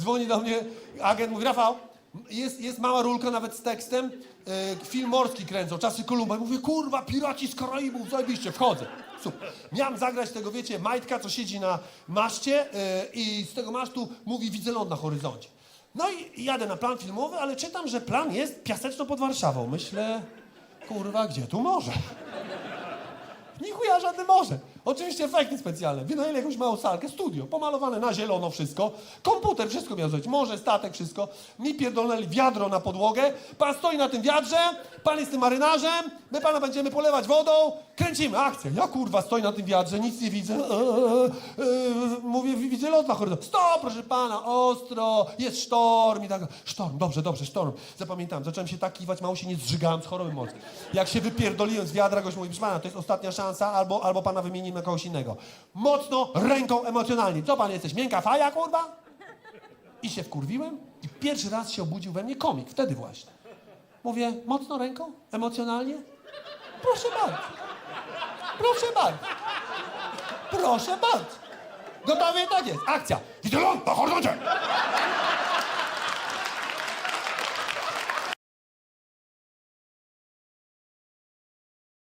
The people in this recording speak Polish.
dzwoni do mnie agent, mówi, Rafał, jest, jest mała rulka nawet z tekstem, e, film morski kręcą, czasy Kolumba. I mówię, kurwa, piraci z Karaibów, zajebiście, wchodzę. Super. Miałem zagrać tego, wiecie, Majtka, co siedzi na maszcie e, i z tego masztu mówi, widzę ląd na horyzoncie. No i jadę na plan filmowy, ale czytam, że plan jest piaseczno pod Warszawą. Myślę, kurwa, gdzie tu morze? Nichuja żadne morze. Oczywiście efekty specjalne. Wynajęli jakąś małą salkę, studio, pomalowane na zielono wszystko. Komputer, wszystko miał zrobić. Morze, statek, wszystko. Mi pierdolnęli wiadro na podłogę. Pan stoi na tym wiadrze, pan jest tym marynarzem, my pana będziemy polewać wodą, kręcimy, akcja. Ja kurwa stoję na tym wiadrze, nic nie widzę. Eee, eee, mówię, widzę lot na horyzont. Stop, proszę pana, ostro, jest sztorm i tak. Sztorm, dobrze, dobrze, sztorm. Zapamiętałem, zacząłem się tak kiwać, mało się nie zżygałem z choroby morskiej. Jak się wypierdoliłem z wiadra, gość mówi, proszę pana, to jest ostatnia szansa, albo, albo pana wymienimy na kogoś innego. Mocno, ręką, emocjonalnie. Co pan jesteś, miękka faja, kurwa? I się wkurwiłem i pierwszy raz się obudził we mnie komik, wtedy właśnie. Mówię, mocno ręką, emocjonalnie? Proszę bardzo. Proszę bardzo. Proszę bardzo. Gotowy? Tak jest. Akcja. Widzę ląd na horyzoncie.